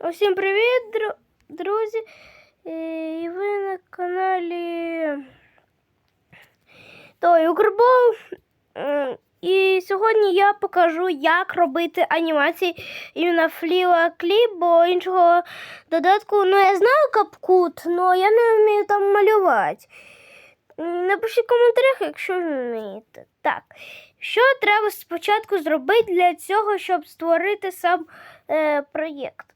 Усім привіт, друзі! Е, І ви на каналі Той Укрбол. І сьогодні я покажу, як робити анімації іменно Фліла Кліп, бо іншого додатку, ну я знаю капкут, але я не вмію там малювати. Напишіть в коментарях, якщо вмієте. Так, що треба спочатку зробити для цього, щоб створити сам е, проєкт?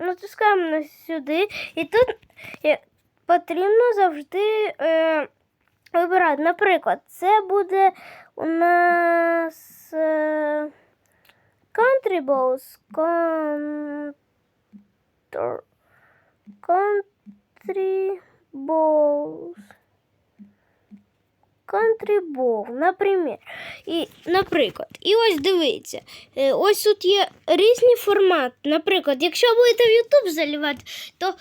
Натискаємо на сюди, і тут е, потрібно завжди е, вибирати. Наприклад, це буде у нас е, Country Balls. Country Balls. Ball, наприклад. І, наприклад, і ось дивіться, е, ось тут є різні формати. Наприклад, якщо будете в YouTube заливати, то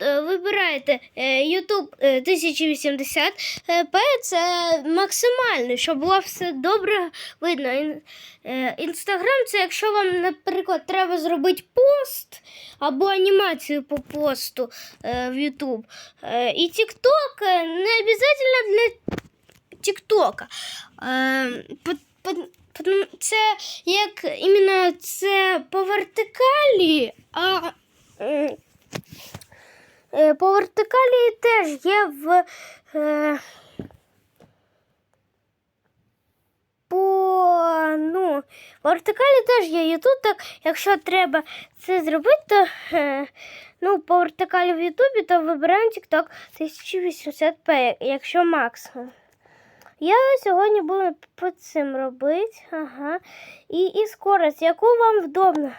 е, вибираєте YouTube е, 1080p, це максимально, щоб було все добре видно. Е, Інстаграм це якщо вам, наприклад, треба зробити пост або анімацію по посту в YouTube. І TikTok не обов'язково для Тіктока. Е, по- це як іменно це по вертикалі, а е, е, по вертикалі теж є в. По ну, вертикалі теж є. І тут так, якщо треба це зробити, то ну, по вертикалі в Ютубі, то вибираємо TikTok 1080p, якщо максимум. Я сьогодні буду по цим робити. Ага. І, і скорость, яку вам вдобно.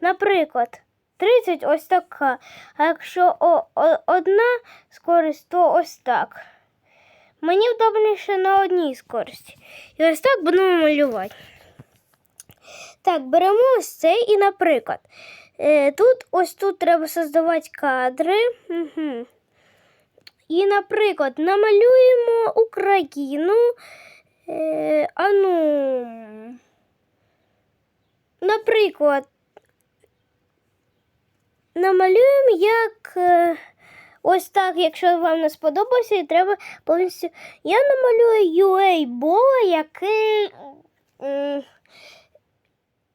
Наприклад, 30 ось така. А якщо о, о, одна скорість, то ось так. Мені вдобніше на одній скорості. І ось так будемо малювати. Так, беремо ось цей і, наприклад, е, тут ось тут треба создавати кадри. Угу. І, наприклад, намалюємо Україну. Е, а ну, наприклад, намалюємо як е, ось так, якщо вам не сподобалося, і треба повністю. Я намалюю UA Бола, який.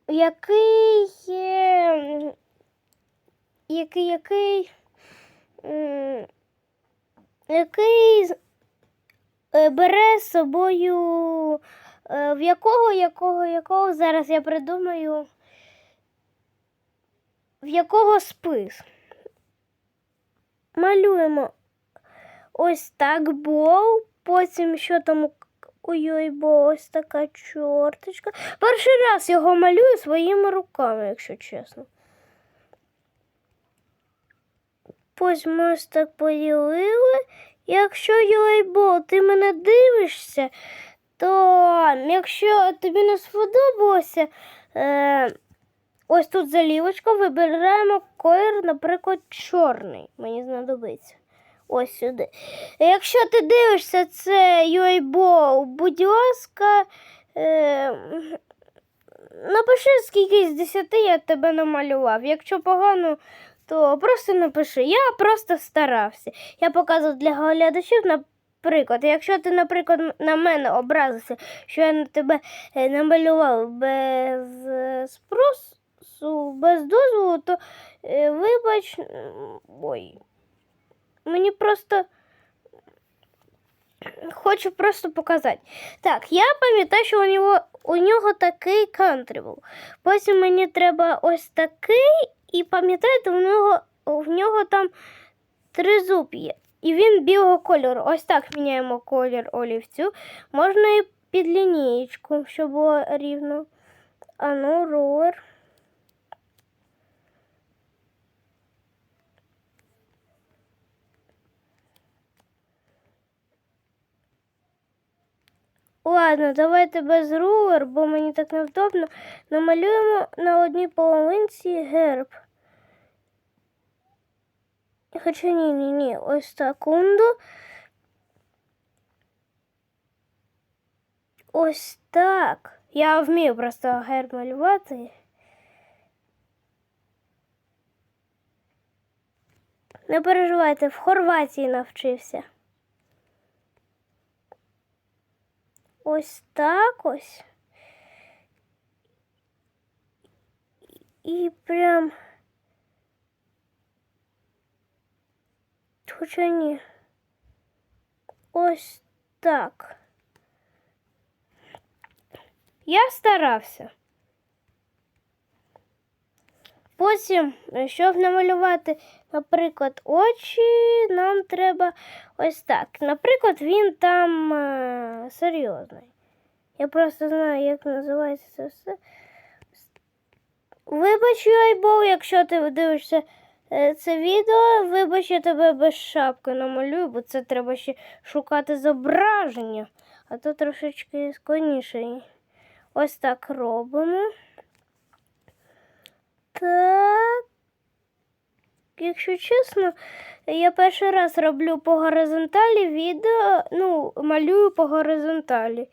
Який. Який, який. Який е, бере з собою, е, в якого, якого, якого зараз я придумаю, в якого спис. Малюємо ось так бол, потім що там у Йойбо, ось така чорточка. Перший раз його малюю своїми руками, якщо чесно. Ось так поділили. Якщо Йойбо, ти мене дивишся, то якщо тобі не сподобалося, е, ось тут залівочка, вибираємо колір, наприклад, чорний. Мені знадобиться. Ось сюди. Якщо ти дивишся це Йойбо, будь ласка, е, напиши скільки з 10 я тебе намалював. Якщо погано, то просто напиши. Я просто старався. Я показував для глядачів, наприклад, якщо ти, наприклад, на мене образився, що я на тебе е, намалював без е, спросу, без дозволу, то е, вибач, ой, мені просто. Хочу просто показати. Так, я пам'ятаю, що у нього, у нього такий кантри був. Потім мені треба ось такий, і пам'ятаєте, у нього, в нього там три зуб. І він білого кольору. Ось так міняємо колір олівцю. Можна і під лінієчку, щоб було рівно. А ну, рулер. Ладно, давайте без рулер, бо мені так невдобно. Намалюємо на одній половинці герб. Хоча ні, ні, ні, ось секунду. Ось так. Я вмію просто герб малювати. Не переживайте, в Хорватії навчився. Ось так ось. І прям. Хоча ні. Ось так. Я старався. Потім, е, щоб намалювати, наприклад, очі, нам треба ось так. Наприклад, він там е, серйозний. Я просто знаю, як називається це все. Вибач, Айбол, якщо ти дивишся це відео, вибач, я тебе без шапки намалюю, бо це треба ще шукати зображення, а то трошечки складніше. Ось так робимо. Так. Якщо чесно, я перший раз роблю по горизонталі відео, ну, малюю по горизонталі.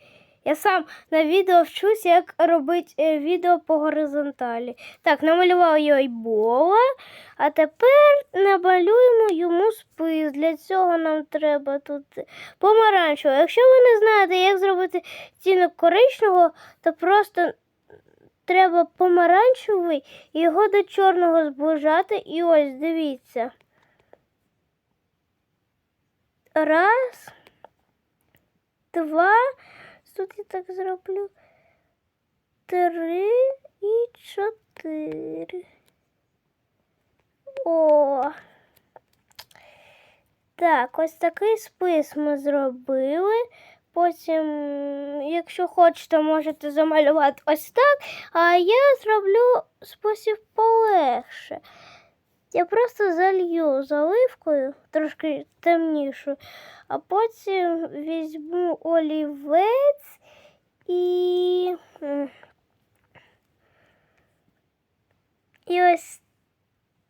Я сам на відео вчусь, як робити е, відео по горизонталі. Так, намалював йойбола, а тепер намалюємо йому спис. Для цього нам треба тут помаранчево. Якщо ви не знаєте, як зробити цінок коричневого, то просто треба помаранчевий його до чорного зближати. І ось дивіться. Раз, два. Тут я так зроблю. Три і чотири. О. Так, ось такий спис ми зробили. Потім, якщо хочете, можете замалювати ось так, а я зроблю спосіб полегше. Я просто залью заливкою, трошки темнішу, а потім візьму олівець і. І ось.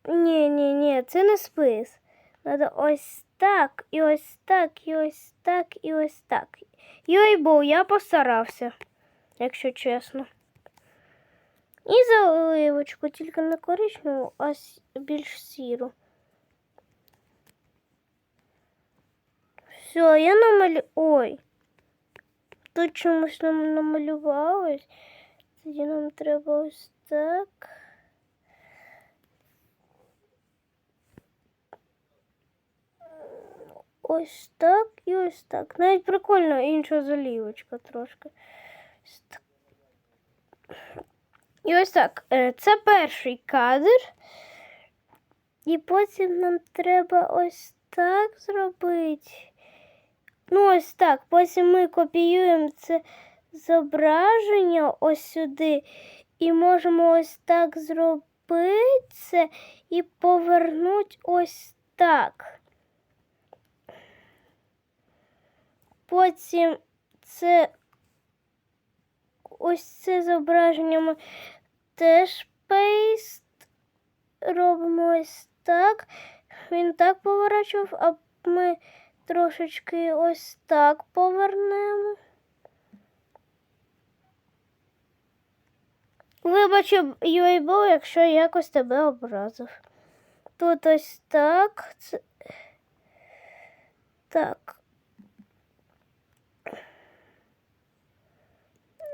Ні, ні, ні, це не спис. Надо ось так, і ось так, і ось так, і ось так. Йой, бо я постарався, якщо чесно. І заливочку, тільки не коричневу, а с- більш сіру. Все, я намалю... Ой. Тут чомусь нам намалювалось. Тоді нам треба ось так. Ось так і ось так. Навіть прикольно інша залівочка трошки. Ось так. І ось так. е, Це перший кадр. І потім нам треба ось так зробити. Ну, ось так. Потім ми копіюємо це зображення ось сюди. І можемо ось так зробити це і повернути ось так. Потім це ось це зображення ми теж пейст робимо ось так. Він так поворачував, а ми трошечки ось так повернемо. Вибач, Юйбо, якщо якось тебе образив. Тут ось так. Це... Так.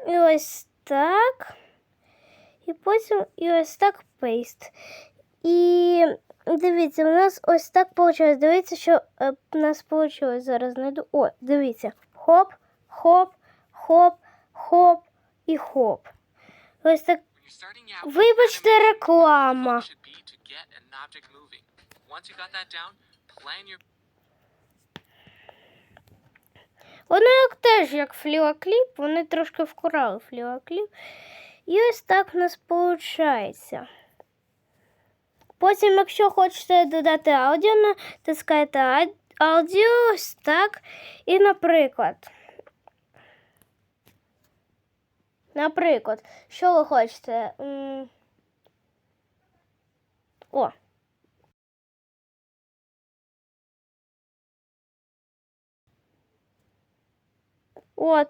І ось так. І потім і ось так пейст. І дивіться, у нас ось так вийшло. Дивіться, що е, у нас вийшло. Зараз знайду. О, дивіться. Хоп, хоп, хоп, хоп і хоп. Ось так. Вибачте, реклама. Воно як теж як фліокліп, вони трошки вкурали фліокліп. І ось так в нас виходить. Потім, якщо хочете додати аудіо, натискаєте аудіо ось так. І, наприклад. Наприклад, що ви хочете? О. От.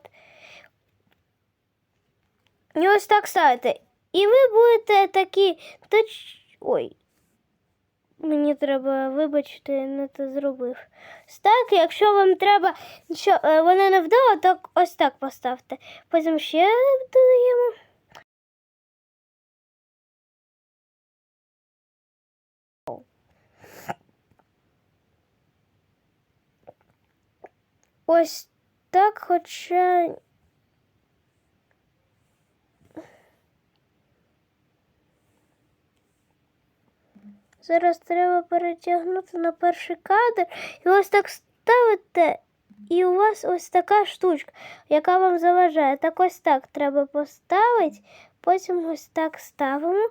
І ось так ставите. І ви будете такі. Ой. Мені треба вибачити, я не те зробив. Так, якщо вам треба, що е, воно не вдало, то ось так поставте. Потім ще додаємо. Ось так, хоча. Зараз треба перетягнути на перший кадр і ось так ставите, і у вас ось така штучка, яка вам заважає. Так ось так треба поставити, потім ось так ставимо.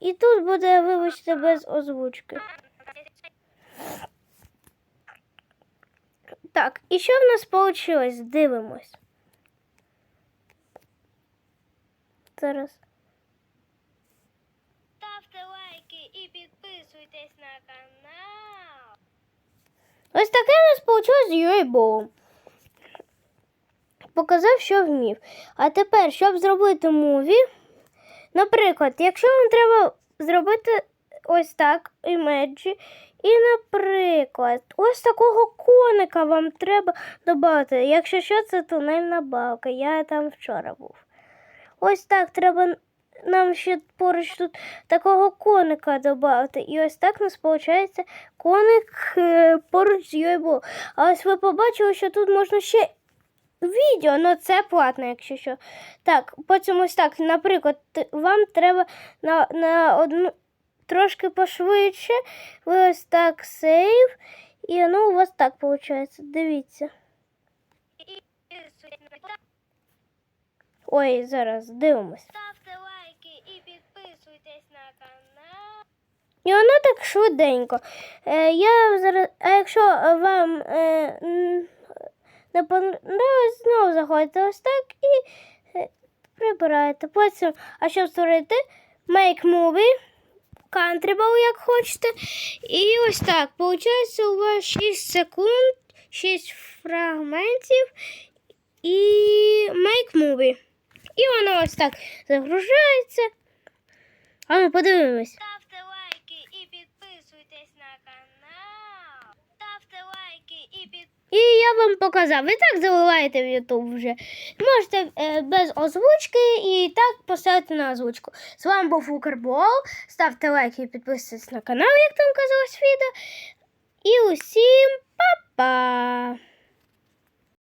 І тут буде, вибачте, без озвучки. Так, і що в нас вийшло? Дивимось. Зараз. Ставте лайки і підписуйтесь на канал. Ось таке у нас вийшло з Юйбоу. Показав, що вмів. А тепер, щоб зробити муві, наприклад, якщо вам треба зробити ось так імеджі, і, наприклад, ось такого коника вам треба додати. Якщо що, це тунельна балка. Я там вчора був. Ось так треба нам ще поруч тут такого коника додати. І ось так у нас виходить коник е, поруч з Йойбо. А ось ви побачили, що тут можна ще відео, але це платно, якщо що. Так, потім ось так, наприклад, вам треба на, на одну трошки пошвидше. Ви ось так сейв, і воно у вас так виходить. Дивіться. Ой, зараз дивимось. Ставте лайки і підписуйтесь на канал. І воно так швиденько. Е, я зараз, а якщо вам е, не понравилось, знову заходите ось так і е, прибираєте. Потім, а щоб створити Make Movie, Ball, як хочете. І ось так. Получається у вас 6 секунд, 6 фрагментів і Make Movie. І воно ось так загружається. А ми подивимось. Ставте лайки і підписуйтесь на канал. Ставте лайки і я вам показав. Ви так заливаєте в YouTube вже. Можете е, без озвучки і так поставити на озвучку. З вами був Укрбол. Ставте лайки і підписуйтесь на канал, як там казалось відео. І усім па-па!